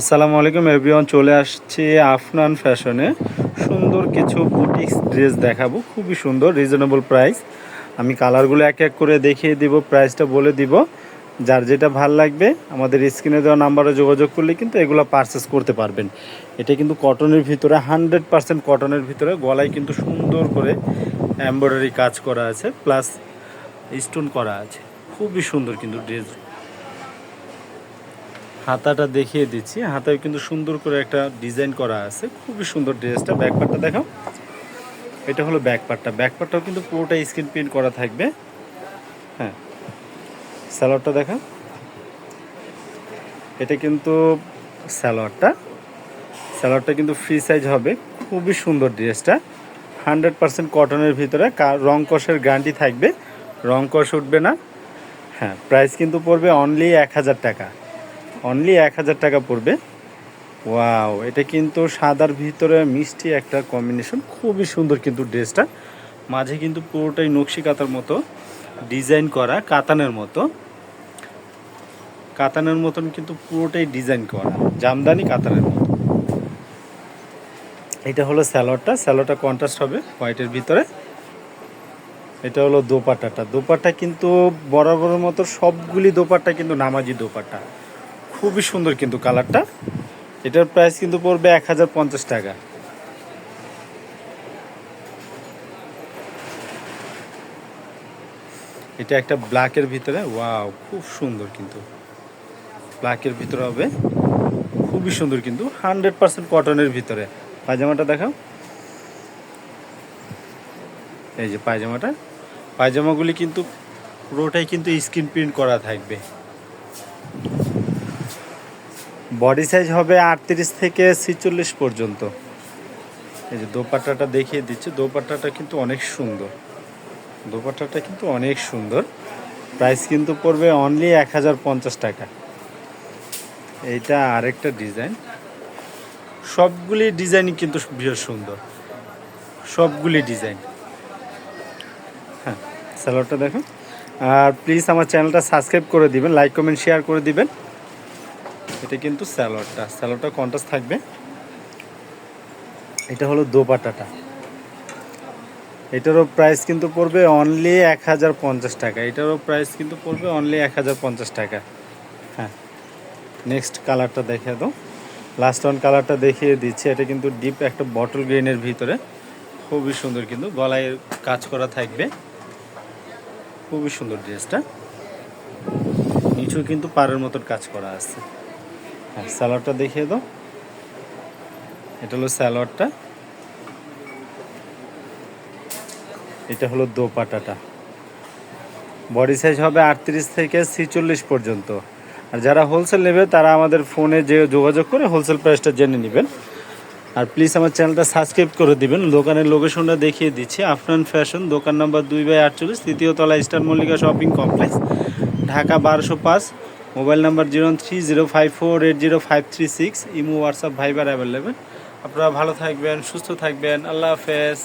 আসসালামু আলাইকুম এভরিওয়ান চলে আসছি আফনান ফ্যাশনে। সুন্দর কিছু বুটিক্স ড্রেস দেখাবো, খুবই সুন্দর রিজনেবল প্রাইস আমি কালারগুলো এক এক করে দেখিয়ে দিব প্রাইসটা বলে দিব। যার যেটা ভালো লাগবে, আমাদের স্ক্রিনে দেওয়া নাম্বারে যোগাযোগ করলে কিন্তু এগুলো পারচেস করতে পারবেন। এটা কিন্তু কটনের ভিতরে হান্ড্রেড পার্সেন্ট কটনের ভিতরে, গলায় কিন্তু সুন্দর করে এমব্রয়ডারি কাজ করা আছে প্লাস স্টোন করা আছে। খুবই সুন্দর কিন্তু ড্রেস হাতাটা দেখিয়ে দিচ্ছি। হাতায় কিন্তু সুন্দর করে একটা ডিজাইন করা আছে। খুবই সুন্দর ড্রেসটা। ব্যাকপার্টটা দেখাও। এটা হলো ব্যাকপার্টটা ব্যাকপার্টটাও কিন্তু পুরোটা স্ক্রিন প্রিন্ট করা থাকবে। হ্যাঁ। স্যালোয়ারটা দেখা। এটা কিন্তু স্যালোয়ারটা। স্যালোয়ারটা কিন্তু ফ্রি সাইজ হবে। খুবই সুন্দর ড্রেসটা। হান্ড্রেড পার্সেন্ট কটনের ভিতরে রং কষের গ্যারান্টি থাকবে। রং কষ উঠবে না। হ্যাঁ প্রাইস কিন্তু পড়বে অনলি এক হাজার টাকা। অনলি এক হাজার টাকা পড়বে। ওয়াও এটা কিন্তু সাদার ভিতরে মিষ্টি একটা কম্বিনেশন খুবই সুন্দর কিন্তু ড্রেসটা। মাঝে কিন্তু পুরোটাই নকশি কাতার মতো ডিজাইন করা, কাতানের মতো। কাতানের মতন কিন্তু পুরোটাই ডিজাইন করা, জামদানি কাতানের মতো। এটা হলো স্যালোয়ারটা। স্যালোয়ারটা কন্ট্রাস্ট হবে হোয়াইটের ভিতরে। এটা হলো দোপাট্টাটা। দোপাট্টা কিন্তু বরাবরের মতো সবগুলি দোপাট্টা কিন্তু নামাজি দোপাট্টা। খুবই সুন্দর কিন্তু কালারটা। এটার প্রাইস কিন্তু পড়বে এক হাজার পঞ্চাশ টাকা। এটা একটা ব্ল্যাকের ভিতরে ওয়াও খুব সুন্দর কিন্তু। ব্ল্যাকের ভিতরে হবে, খুবই সুন্দর কিন্তু হান্ড্রেড পার্সেন্ট কটনের ভিতরে। পায়জামাটা দেখাও। এই যে পায়জামাটা। পায়জামাগুলি কিন্তু পুরোটাই কিন্তু স্ক্রিন প্রিন্ট করা থাকবে। বডি সাইজ হবে আটত্রিশ থেকে ছিচল্লিশ পর্যন্ত। এই যে দোপাট্টাটা দেখিয়ে দিচ্ছি, দোপাট্টাটা কিন্তু অনেক সুন্দর। দোপাট্টাটা কিন্তু অনেক সুন্দর। প্রাইস কিন্তু পড়বে অনলি এক হাজার পঞ্চাশ টাকা। এইটা আরেকটা ডিজাইন। সবগুলি ডিজাইনই কিন্তু ভীষণ সুন্দর। সবগুলি ডিজাইন। হ্যাঁ স্যালোয়ারটা দেখুন। আর প্লিজ আমার চ্যানেলটা সাবস্ক্রাইব করে দিবেন লাইক কমেন্ট শেয়ার করে দিবেন। এটা কিন্তু স্যালোয়ারটা। স্যালোয়ারটা কন্টাস থাকবে। এটা হলো দোপাটাটা এটারও প্রাইস কিন্তু পড়বে অনলি এক হাজার পঞ্চাশ টাকা। এটারও প্রাইস কিন্তু পড়বে অনলি এক হাজার পঞ্চাশ টাকা। হ্যাঁ। নেক্সট কালারটা দেখে দাও। লাস্ট ওয়ান কালারটা দেখিয়ে দিচ্ছে। এটা কিন্তু ডিপ একটা বটল গ্রেনের ভিতরে। খুবই সুন্দর কিন্তু গলায় কাজ করা থাকবে। খুবই সুন্দর ড্রেসটা নিচেও কিন্তু পাড়ের মতন কাজ করা আছে। হ্যাঁ স্যালোয়ারটা দেখিয়ে দাও। এটা হলো স্যালাডটা। এটা হলো দোপাটাটা। বডি সাইজ হবে আটত্রিশ থেকে ছিচল্লিশ পর্যন্ত। আর যারা হোলসেল নেবে, তারা আমাদের ফোনে যে যোগাযোগ করে হোলসেল প্রাইসটা জেনে নেবেন। আর প্লিজ আমার চ্যানেলটা সাবস্ক্রাইব করে দিবেন। দোকানের লোকেশনটা দেখিয়ে দিচ্ছি। আফরান ফ্যাশন দোকান নাম্বার দুই বাই আটচল্লিশ, তৃতীয় তলা star Mallika shopping complex Dhaka বারোশো পাঁচ mobile number zero three zero five four eight zero five three six, imo, WhatsApp, Viber available. আপনারা ভালো থাকবেন, সুস্থ থাকবেন। আল্লাহ হাফেজ।